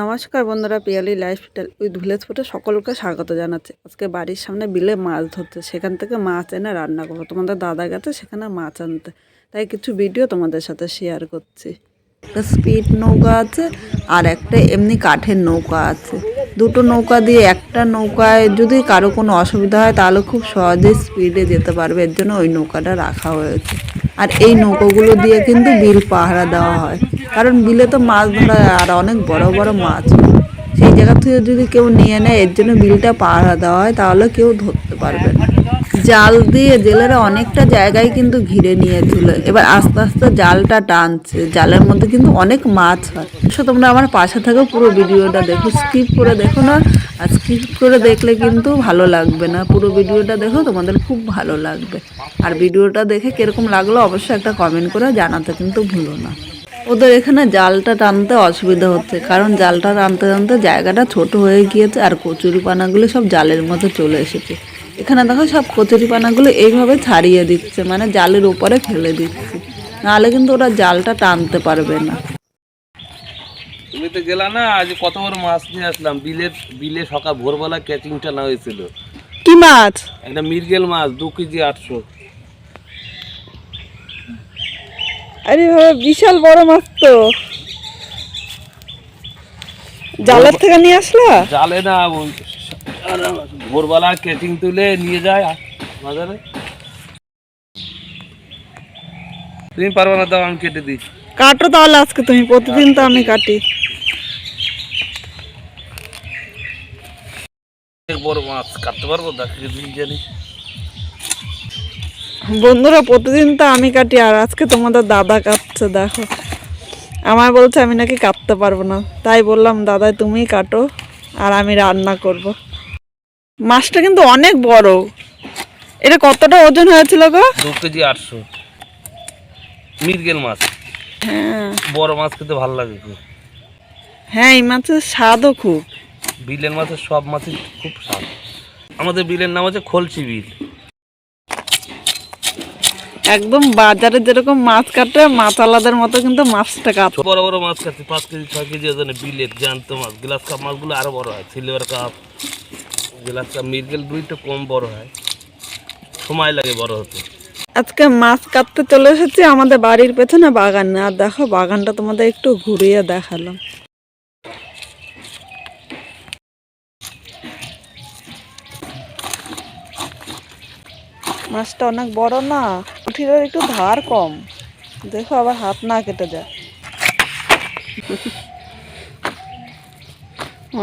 নমস্কার বন্ধুরা, পিয়ালি লাইফস্টাইল ওই ধুলে ফুটে সকলকে স্বাগত জানাচ্ছে। আজকে বাড়ির সামনে বিলে মাছ ধরতে সেখান থেকে মাছ এনে রান্না করব। তোমাদের দাদা গেছে, সেখানে মাছ আনতে। তাই কিছু ভিডিও তোমাদের সাথে শেয়ার করছি। একটা স্পিড নৌকা আছে, আর একটা এমনি কাঠের নৌকা আছে। দুটো নৌকা দিয়ে একটা নৌকায় যদি কারও কোনো অসুবিধা হয়, তাহলে খুব সহজেই স্পিডে যেতে পারবে। এর জন্য ওই নৌকাটা রাখা হয়েছে। আর এই নৌকোগুলো দিয়ে কিন্তু বিল পাহারা দেওয়া হয় কারণ বিলে তো মাছ ধরা আর অনেক বড় বড় মাছ। সেই জায়গা থেকে যদি কেউ নিয়ে নেয়, এর জন্য বিলটা পাহারা দেওয়া হয়, তাহলে কেউ ধরতে পারবে না জাল দিয়ে জেলেরা অনেকটা জায়গায় কিন্তু ঘিরে নিয়েছিল। এবার আস্তে আস্তে জালটা টানছে। জালের মধ্যে কিন্তু অনেক মাছ হয়। সো তোমরা আমার পাশে থেকে, পুরো ভিডিওটা দেখো। স্কিপ করে দেখো না। আর স্কিপ করে দেখলে কিন্তু ভালো লাগবে না। পুরো ভিডিওটা দেখো, তোমাদের খুব ভালো লাগবে। আর ভিডিওটা দেখে কীরকম লাগল অবশ্যই একটা কমেন্ট করে জানাতে কিন্তু ভুলো না। ওদের এখানে জালটা টানতে অসুবিধা হচ্ছে। কারণ জালটা টানতে টানতে জায়গাটা ছোট হয়ে গিয়েছে আর কচুরি পানাগুলো সব জালের মধ্যে চলে এসেছে। এখানে দেখো সব কচুরি পানাগুলো এইভাবে ছাড়িয়ে দিচ্ছে মানে জালের উপরে ফেলে দিচ্ছে। নাহলে কিন্তু ওরা জালটা টানতে পারবে না। তুমি তো গেলা না আজ কত বড় মাছ নিয়ে আসলাম বিলের বিলে সকাল ভোরবেলা ক্যাচিং টানা হয়েছিল। কি মাছ? একটা মির্গেল মাছ দু কেজি আটশো। আরে বিশাল বড় মাছ তো। জালের থেকে নিয়ে আসলা? জালে না ভোরবেলা ক্যাচিং তুলে নিয়ে যায় বাজারে। তুমি পারবে না দাও আমি কেটে দিই। কাটো তাহলে আজকে তুমি প্রতিদিন তো আমি কাটি। বড় মাছ কাটতে পারব দেখ দিন জানি। বন্ধুরা প্রতিদিন তো আমি কাটি আর আজকে তোমাদের দাদা কাটছে দেখো। আমার বলছে আমি নাকি কাটতে পারব না। তাই বললাম দাদা তুমি কাটো আর আমি রান্না করব। মাছটা কিন্তু অনেক বড়। এটা কতটা ওজন হয়েছিল গো? দু কেজি আটশো। মির্গেল মাছ। হ্যাঁ। বড় মাছ খেতে ভালো লাগে খুব। হ্যাঁ এই মাছের স্বাদও খুব। বিলের মাছের সব মাছই খুব স্বাদ। আমাদের বিলের নাম হচ্ছে খলসি বিল। একদম বাজারে যেরকম মাছ কাটে মাছ আলাদার মতো কিন্তু মাছটা কাটে। বড় বড় মাছ খাচ্ছি পাঁচ কেজি ছয় কেজি ওজনে বিলের জ্যান্ত মাছ গ্লাস কাপ মাছগুলো আরও বড় হয় সিলভার কাপ গ্লাস কাপ মিরগেল দুইটা কম বড় হয়। সময় লাগে বড় হতে। আজকে মাছ কাটতে চলে এসেছি আমাদের বাড়ির পেছনে বাগানে আর দেখো, বাগানটা তোমাদের একটু ঘুরিয়ে দেখালাম। মাছটা অনেক বড় না উঠির একটু ধার কম। দেখো, আবার হাত না কেটে যায়।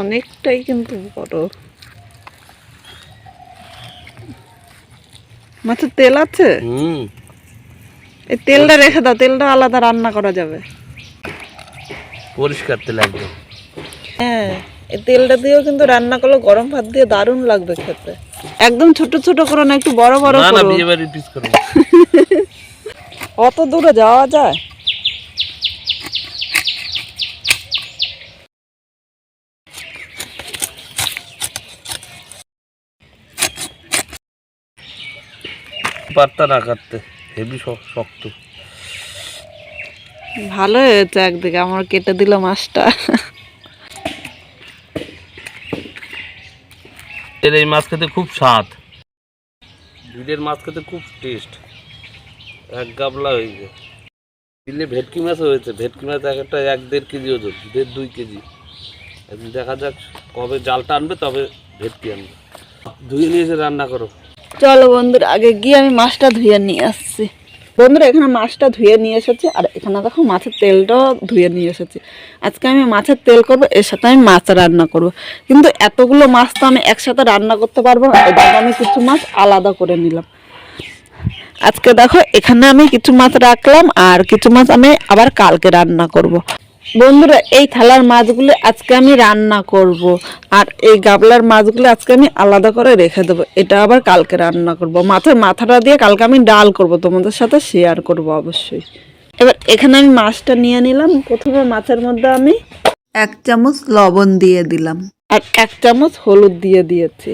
অনেকটাই কিন্তু বড়। মাছের তেল আছে? হুম। এই তেলটা রেখে দাও তেলটা আলাদা রান্না করা যাবে। পরিষ্কার তেল একদম। হ্যাঁ এই তেলটা দিয়েও কিন্তু রান্না করলে গরম ভাত দিয়ে দারুণ লাগবে খেতে। একদম ছোট ছোট করো না একটু বড় বড় না না করো। বিয়ে বাড়ির পিস করব। অত দূরে যাওয়া যায়? পারতা না কাটতে। হেভি শক্ত। ভালো হয়েছে একদিকে আমার কেটে দিল মাছটা। এর এই মাছ খেতে খুব স্বাদ। বিলের মাছ খেতে খুব টেস্ট এক গাবলা হয়ে যায় বিলে ভেটকি মাছও হয়েছে। ভেটকি মাছ এক একটা এক দেড় কেজি ওজন দেড় দুই কেজি। দেখা যাক কবে জাল টানবে তবে ভেটকি আনবে। ধুয়ে নিয়েছে রান্না করো। চলো বন্ধুরা, আগে গিয়ে আমি মাছটা ধুয়ে নিয়ে আসছি। বন্ধুরা, এখানে মাছটা ধুয়ে নিয়ে এসেছি, আর এখানে দেখো মাছের তেলটাও ধুয়ে নিয়ে এসেছি। আজকে আমি মাছের তেল করব, এর সাথে আমি মাছ রান্না করব। কিন্তু এতগুলো মাছ তো আমি একসাথে রান্না করতে পারব না, এই আমি কিছু মাছ আলাদা করে নিলাম। আজকে দেখো, এখানে আমি কিছু মাছ রাখলাম, আর কিছু মাছ আমি আবার কালকে রান্না করব। বন্ধুরা, এই থালার মাছগুলো আজকে আমি রান্না করব। আর এই গাবলার মাছগুলো আজকে আমি আলাদা করে রেখে দেবো। এটা আবার কালকে রান্না করব। মাছের মাথাটা দিয়ে কালকে আমি ডাল করব। তোমাদের সাথে শেয়ার করব অবশ্যই। এবার এখানে আমি মাছটা নিয়ে নিলাম। প্রথমে মাছের মধ্যে আমি এক চামচ লবণ দিয়ে দিলাম। আর এক চামচ হলুদ দিয়ে দিয়েছি।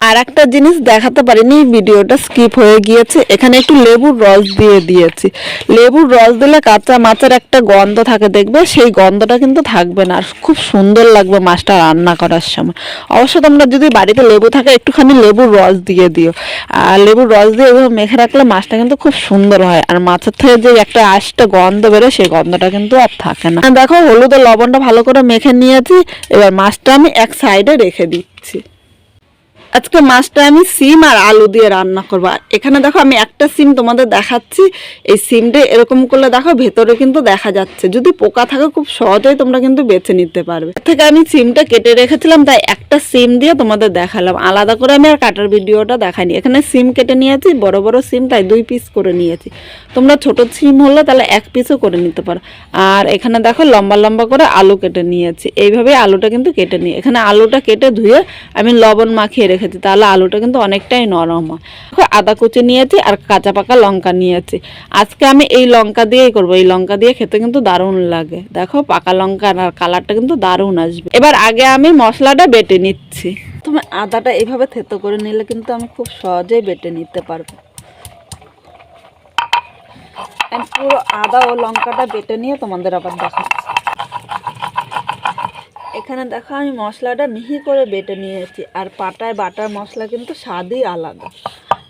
আর একটা জিনিস দেখাতে পারিনি, ভিডিওটা স্কিপ হয়ে গিয়েছে। এখানে একটু লেবুর রস দিয়ে দিয়েছি। লেবুর রস দিলে কাঁচা মাছের একটা গন্ধ থাকে, দেখবে? সেই গন্ধটা কিন্তু থাকবে না। আর খুব সুন্দর লাগবে মাছটা রান্না করার সময়। অবশ্য তোমরা যদি বাড়িতে লেবু থাকে, একটুখানি লেবুর রস দিয়ে দিও। আর লেবুর রস দিয়ে এভাবে মেখে রাখলে মাছটা কিন্তু খুব সুন্দর হয়। আর মাছের থেকে যে একটা আশটা গন্ধ বেরোয়, সেই গন্ধটা কিন্তু আর থাকে না। দেখো হলুদ ও লবণটা ভালো করে মেখে নিয়েছি। এবার মাছটা আমি এক সাইডে রেখে দিচ্ছি। আজকে মাছটা আমি সিম আর আলু দিয়ে রান্না করব। আর এখানে দেখো আমি একটা সিম তোমাদের দেখাচ্ছি। এই সিমটা এরকম করলে দেখো ভেতরে কিন্তু দেখা যাচ্ছে। যদি পোকা থাকে খুব সহজেই তোমরা কিন্তু বেছে নিতে পারবে। থেকে আমি সিমটা কেটে রেখেছিলাম, তাই একটা সিম দিয়ে তোমাদের দেখালাম। আলাদা করে আমি আর কাটার ভিডিওটা দেখাইনি। এখানে সিম কেটে নিয়েছি, বড় বড় সিম, তাই দুই পিস করে নিয়েছি। তোমরা ছোট সিম হলে তাহলে এক পিসও করে নিতে পারো। আর এখানে দেখো লম্বা লম্বা করে আলু কেটে নিয়েছি। এইভাবে আলুটা কিন্তু কেটে নিই। এখানে আলুটা কেটে ধুয়ে আমি লবণ মাখিয়ে রেখেছি তাহলে আলুটা কিন্তু অনেকটাই নরম হয়। আদা কুচি নিয়েছি আর কাঁচা পাকা লঙ্কা নিয়েছি। আজকে আমি এই লঙ্কা দিয়েই করব। এই লঙ্কা দিয়ে খেতে কিন্তু দারুণ লাগে। দেখো, পাকা লঙ্কা আর কালারটা কিন্তু দারুণ আসবে। এবার আগে আমি মশলাটা বেটে নিচ্ছি। তুমি আদাটা এইভাবে থেতো করে নিলে কিন্তু আমি খুব সহজেই বেটে নিতে পারব। পুরো আদা ও লঙ্কাটা বেটে নিয়ে তোমাদের আবার দেখাচ্ছি। এখানে দেখো আমি মশলাটা মিহি করে বেটে নিয়েছি, আর পাটায় বাটার মশলা কিন্তু স্বাদই আলাদা।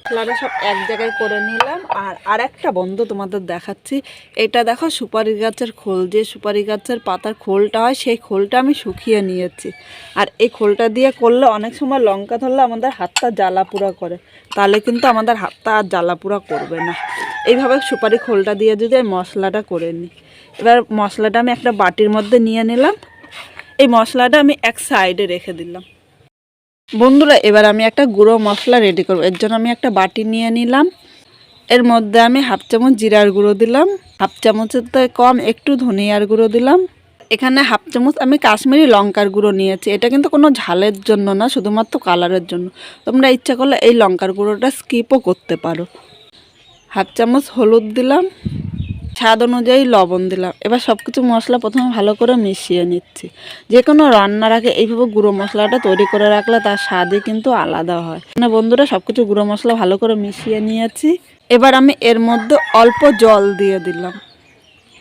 মশলাটা সব এক জায়গায় করে নিলাম, আর আরেকটা বন্ধু তোমাদের দেখাচ্ছি। এটা দেখো সুপারি গাছের খোল, যে সুপারি গাছের পাতার খোলটা হয়, সেই খোলটা আমি শুকিয়ে নিয়েছি। আর এই খোলটা দিয়ে করলে অনেক সময় লঙ্কা ধরলে আমাদের হাতটা জ্বালা পুরা করে, তাহলে কিন্তু আমাদের হাতটা আর জ্বালা পুরা করবে না। এইভাবে সুপারি খোলটা দিয়ে যদি মশলাটা করে নিই। এবার মশলাটা আমি একটা বাটির মধ্যে নিয়ে নিলাম এই মশলাটা আমি এক সাইডে রেখে দিলাম। বন্ধুরা, এবার আমি একটা গুঁড়ো মশলা রেডি করব। এর জন্য আমি একটা বাটি নিয়ে নিলাম। এর মধ্যে আমি হাফ চামচ জিরার গুঁড়ো দিলাম। হাফ চামচের তো কম একটু ধনিয়ার গুঁড়ো দিলাম। এখানে হাফ চামচ আমি কাশ্মীরি লঙ্কার গুঁড়ো নিয়েছি। এটা কিন্তু কোনো ঝালের জন্য না, শুধুমাত্র কালারের জন্য। তোমরা ইচ্ছা করলে এই লঙ্কার গুঁড়োটা স্কিপও করতে পারো। হাফ চামচ হলুদ দিলাম। স্বাদ অনুযায়ী লবণ দিলাম। এবার সব কিছু মশলা প্রথমে ভালো করে মিশিয়ে নিচ্ছি। যে কোনো রান্নার আগে এইভাবে গুঁড়ো মশলাটা তৈরি করে রাখলে তার স্বাদই কিন্তু আলাদা হয়। মানে বন্ধুরা সব কিছু গুঁড়ো মশলা ভালো করে মিশিয়ে নিয়েছি। এবার আমি এর মধ্যে অল্প জল দিয়ে দিলাম।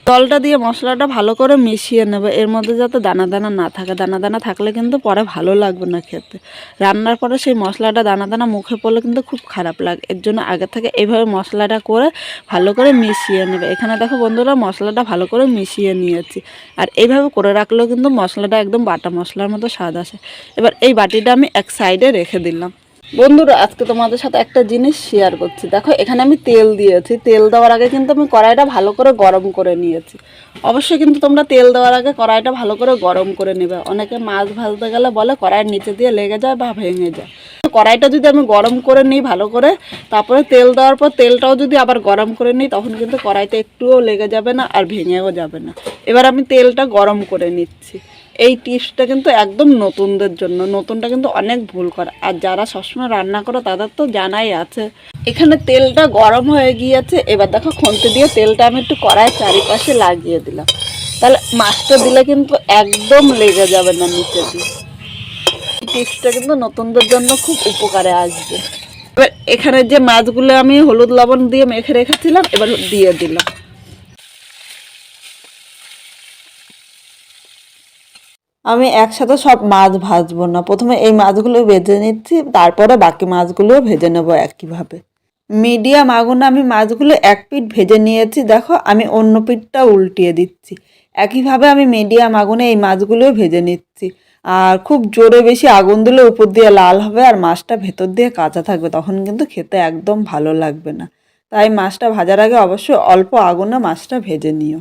জলটা দিয়ে মশলাটা ভালো করে মিশিয়ে নেবে। এর মধ্যে যাতে দানা দানা না থাকে। দানা দানা থাকলে কিন্তু পরে ভালো লাগবে না খেতে। রান্নার পরে সেই মশলাটা দানা দানা মুখে পড়লে কিন্তু খুব খারাপ লাগে। এর জন্য আগে থেকে এইভাবে মশলাটা করে ভালো করে মিশিয়ে নেবে। এখানে দেখো বন্ধুরা, মশলাটা ভালো করে মিশিয়ে নিয়েছি। আর এইভাবে করে রাখলেও কিন্তু মশলাটা একদম বাটা মশলার মতো স্বাদ আসে। এবার এই বাটিটা আমি এক সাইডে রেখে দিলাম। বন্ধুরা, আজকে তোমাদের সাথে একটা জিনিস শেয়ার করছি। দেখো, এখানে আমি তেল দিয়েছি। তেল দেওয়ার আগে কিন্তু আমি কড়াইটা ভালো করে গরম করে নিয়েছি। অবশ্যই কিন্তু তোমরা তেল দেওয়ার আগে কড়াইটা ভালো করে গরম করে নেবে। অনেকে মাছ ভাজতে গেলে বলে, কড়াইয়ের নিচে দিয়ে লেগে যায় বা ভেঙে যায়। কড়াইটা যদি আমি গরম করে নিই ভালো করে, তারপরে তেল দেওয়ার পর তেলটাও যদি আবার গরম করে নিই, তখন কিন্তু কড়াইতে একটুও লেগে যাবে না আর ভেঙেও যাবে না। এবার আমি তেলটা গরম করে নিচ্ছি। এই টিপসটা কিন্তু একদম নতুনদের জন্য, নতুনটা কিন্তু অনেক ভুল করে। আর যারা সবসময় রান্না করে, তাদের তো জানাই আছে। এখানে তেলটা গরম হয়ে গিয়েছে, এবার দেখো খন্তি দিয়ে তেলটা আমি একটু কড়াই চারিপাশে লাগিয়ে দিলাম। তাহলে মাছটা দিলে কিন্তু একদম লেগে যাবে না নিচে দিয়ে। টিপসটা কিন্তু নতুনদের জন্য খুব উপকারে আসবে। এবার এখানে যে মাছগুলো আমি হলুদ লবণ দিয়ে মেখে রেখেছিলাম, এবার দিয়ে দিলাম। আমি একসাথে সব মাছ ভাজবো না। প্রথমে এই মাছগুলো ভেজে নিচ্ছি, তারপরে বাকি মাছগুলোও ভেজে নেব একইভাবে। মিডিয়াম আগুনে আমি মাছগুলো এক পিঠ ভেজে নিয়েছি, দেখো আমি অন্য পিঠটা উল্টিয়ে দিচ্ছি। একইভাবে আমি মিডিয়াম আগুনে এই মাছগুলোও ভেজে নিচ্ছি। আর খুব জোরে বেশি আগুন দিলে উপর দিয়ে লাল হবে আর মাছটা ভেতর দিয়ে কাঁচা থাকবে, তখন কিন্তু খেতে একদম ভালো লাগবে না। তাই মাছটা ভাজার আগে অবশ্যই অল্প আগুনে মাছটা ভেজে নিও।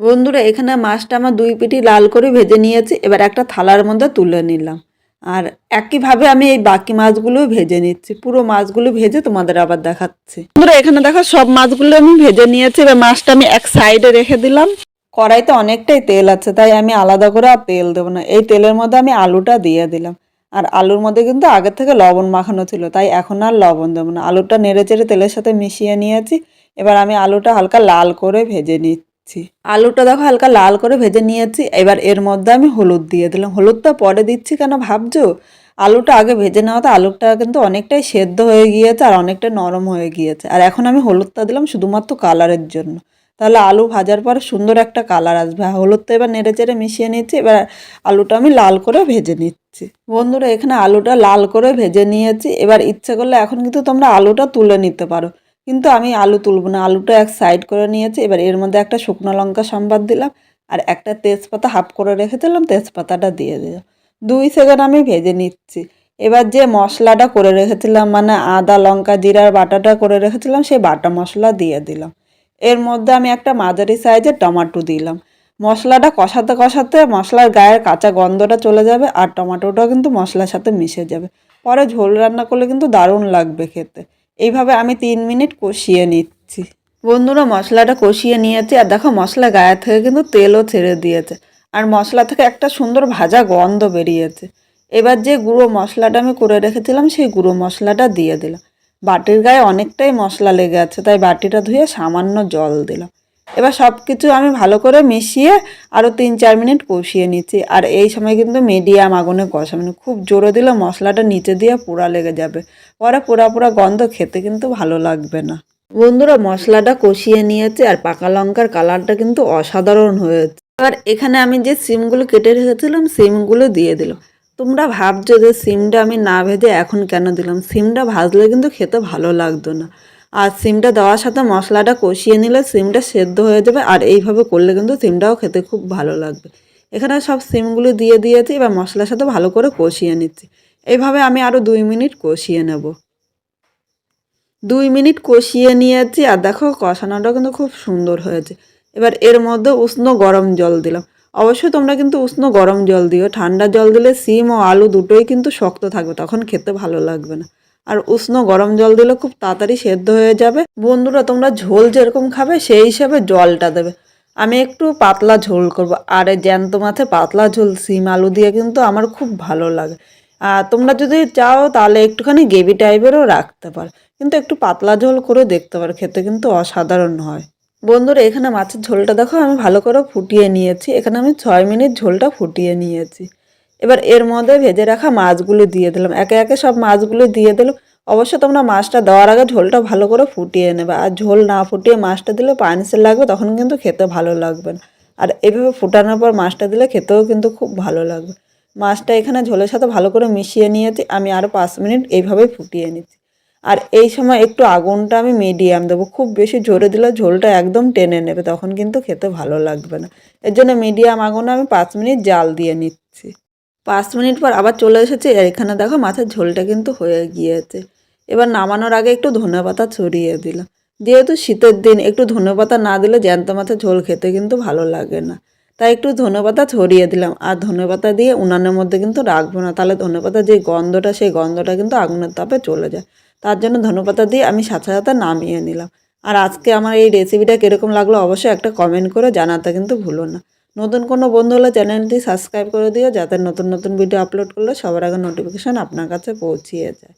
বন্ধুরা, এখানে মাছটা আমার দুই পিটি লাল করে ভেজে নিয়েছি। এবার একটা থালার মধ্যে তুলে নিলাম। আর একইভাবে আমি এই বাকি মাছগুলো ভেজে নিচ্ছি। পুরো মাছগুলো ভেজে তোমাদের আবার দেখাচ্ছি। বন্ধুরা, এখানে দেখো সব মাছগুলো আমি ভেজে নিয়েছি। এবার মাছটা আমি এক সাইডে রেখে দিলাম। কড়াইতে অনেকটাই তেল আছে, তাই আমি আলাদা করে আর তেল দেবো না। এই তেলের মধ্যে আমি আলুটা দিয়ে দিলাম। আর আলুর মধ্যে কিন্তু আগের থেকে লবণ মাখানো ছিল, তাই এখন আর লবণ দেবো না। আলুটা নেড়ে চেড়ে তেলের সাথে মিশিয়ে নিয়েছি। এবার আমি আলুটা হালকা লাল করে ভেজে নিচ্ছি। আলুটা দেখো হালকা লাল করে ভেজে নিয়েছি, এবার এর মধ্যে আমি হলুদ দিয়ে দিলাম। হলুদটা পরে দিচ্ছি কেন ভাবছ? আলুটা আগে ভেজে নেওয়াতে আলুটা কিন্তু অনেকটাই সেদ্ধ হয়ে গিয়েছে আর অনেকটা নরম হয়ে গিয়েছে। আর এখন আমি হলুদটা দিলাম শুধুমাত্র কালারের জন্য। তাহলে আলু ভাজার পরে সুন্দর একটা কালার আসবে। আর হলুদটা এবার নেড়ে চেড়ে মিশিয়ে নিচ্ছি, এবার আলুটা আমি লাল করে ভেজে নিচ্ছি। বন্ধুরা, এখানে আলুটা লাল করে ভেজে নিয়েছি। এবার ইচ্ছে করলে এখন কিন্তু তোমরা আলুটা তুলে নিতে পারো। কিন্তু আমি আলু তুলবো না। আলুটা এক সাইড করে নিয়েছি, এবার এর মধ্যে একটা শুকনো লঙ্কা সম্বাদ দিলাম, আর একটা তেজপাতা হাফ করে রেখেছিলাম তেজপাতাটা দিয়ে দিলাম। দুই সেকেন্ড আমি ভেজে নিচ্ছি। এবার যে মশলাটা করে রেখেছিলাম মানে আদা, লঙ্কা জিরার বাটাটা করে রেখেছিলাম, সেই বাটা মশলা দিয়ে দিলাম। এর মধ্যে আমি একটা মাঝারি সাইজের টমাটো দিলাম। মশলাটা কষাতে কষাতে মশলার গায়ের কাঁচা গন্ধটা চলে যাবে, আর টমাটোটাও কিন্তু মশলার সাথে মিশে যাবে। পরে ঝোল রান্না করলে কিন্তু দারুণ লাগবে খেতে। এইভাবে আমি তিন মিনিট কষিয়ে নিচ্ছি। বন্ধুরা, মশলাটা কষিয়ে নিয়েছি। আর দেখো, মশলা গায়ে থেকে কিন্তু তেলও ছেড়ে দিয়েছে। আর মশলা থেকে একটা সুন্দর ভাজা গন্ধ বেরিয়েছে। এবার যে গুঁড়ো মশলাটা আমি করে রেখেছিলাম, সেই গুঁড়ো মশলাটা দিয়ে দিলাম। বাটির গায়ে অনেকটাই মশলা লেগে আছে, তাই বাটিটা ধুয়ে সামান্য জল দিলাম। এবার সব কিছু আমি ভালো করে মিশিয়ে আরও তিন চার মিনিট কষিয়ে নিচ্ছি। আর এই সময় কিন্তু মিডিয়াম আগুনে কষানো খুব জোরে দিলে মশলাটা নিচে দিয়ে পোড়া লেগে যাবে। পরে পোড়া পোড়া গন্ধ খেতে কিন্তু ভালো লাগবে না। বন্ধুরা, মশলাটা কষিয়ে নিয়েছে আর পাকা লঙ্কার কালারটা কিন্তু অসাধারণ হয়েছে। এবার এখানে আমি যে সিমগুলো কেটে রেখেছিলাম, সিমগুলো দিয়ে দিলাম। তোমরা ভাবছ যে সিমটা আমি না ভেজে এখন কেন দিলাম? সিমটা ভাজলে কিন্তু খেতে ভালো লাগতো না। আর সিমটা দেওয়ার সাথে মশলাটা কষিয়ে নিলে সিমটা সেদ্ধ হয়ে যাবে আর এইভাবে করলে কিন্তু সিমটাও খেতে খুব ভালো লাগবে। এখানে সব সিমগুলো দিয়ে দিয়েছি, এবার মশলার সাথে ভালো করে কষিয়ে নিচ্ছি। এইভাবে আমি আরও দুই মিনিট কষিয়ে নেব। দুই মিনিট কষিয়ে নিয়েছি আর দেখো কষানোটা কিন্তু খুব সুন্দর হয়েছে। এবার এর মধ্যে উষ্ণ গরম জল দিলাম। অবশ্যই তোমরা কিন্তু উষ্ণ গরম জল দিও, ঠান্ডা জল দিলে সিম ও আলু দুটোই কিন্তু শক্ত থাকবে, তখন খেতে ভালো লাগবে না। আর উষ্ণ গরম জল দিলে খুব তাড়াতাড়ি সেদ্ধ হয়ে যাবে। বন্ধুরা, তোমরা ঝোল যেরকম খাবে, সেই হিসাবে জলটা দেবে। আমি একটু পাতলা ঝোল করব। আর জ্যান্ত মাছে পাতলা ঝোল, সিম, আলু দিয়ে কিন্তু আমার খুব ভালো লাগে। তোমরা যদি চাও তাহলে একটুখানি গ্রেভি টাইপেরও রাখতে পারো। কিন্তু একটু পাতলা ঝোল করে দেখতে পারো, খেতে কিন্তু অসাধারণ হয়। বন্ধুরা, এখানে মাছের ঝোলটা দেখো, আমি ভালো করে ফুটিয়ে নিয়েছি। এখানে আমি ছয় মিনিট ঝোলটা ফুটিয়ে নিয়েছি। এবার এর মধ্যে ভেজে রাখা মাছগুলো দিয়ে দিলাম। একে একে সব মাছগুলো দিয়ে দিলাম। অবশ্য তোমরা মাছটা দেওয়ার আগে ঝোলটা ভালো করে ফুটিয়ে নেবে। আর ঝোল না ফুটিয়ে মাছটা দিলে পানিসে লাগবে, তখন কিন্তু খেতে ভালো লাগবে না। আর এভাবে ফুটানোর পর মাছটা দিলে খেতেও কিন্তু খুব ভালো লাগবে। মাছটা এখানে ঝোলের সাথে ভালো করে মিশিয়ে নিয়েছি, আমি আরও পাঁচ মিনিট এইভাবেই ফুটিয়ে নিচ্ছি। আর এই সময় একটু আগুনটা আমি মিডিয়াম দেবো, খুব বেশি জোরে দিলে ঝোলটা একদম টেনে নেবে, তখন কিন্তু খেতে ভালো লাগবে না। এর জন্য মিডিয়াম আগুনে আমি পাঁচ মিনিট জাল দিয়ে নিচ্ছি। পাঁচ মিনিট পর আবার চলে এসেছি এখানে দেখো মাছের ঝোলটা কিন্তু হয়ে গিয়েছে। এবার নামানোর আগে একটু ধনেপাতা ছড়িয়ে দিলাম। যেহেতু শীতের দিন, একটু ধনেপাতা না দিলে জ্যান্ত মাছের ঝোল খেতে কিন্তু ভালো লাগে না। তাই একটু ধনেপাতা ছড়িয়ে দিলাম। আর ধনেপাতা দিয়ে উনানের মধ্যে কিন্তু রাখব না। তাহলে ধনেপাতা যে গন্ধটা, সেই গন্ধটা কিন্তু আগুনের তাপে চলে যায়। তার জন্য ধনেপাতা দিয়ে আমি সাথে সাথে নামিয়ে নিলাম। আর আজকে আমার এই রেসিপিটা কীরকম লাগল অবশ্যই একটা কমেন্ট করে জানাতে কিন্তু ভুলো না। নতুন কোনো বন্ধু হলে চ্যানেলটি সাবস্ক্রাইব করে দিও, যাতে নতুন নতুন ভিডিও আপলোড করলে সবার আগে নোটিফিকেশান আপনার কাছে পৌঁছিয়ে যায়।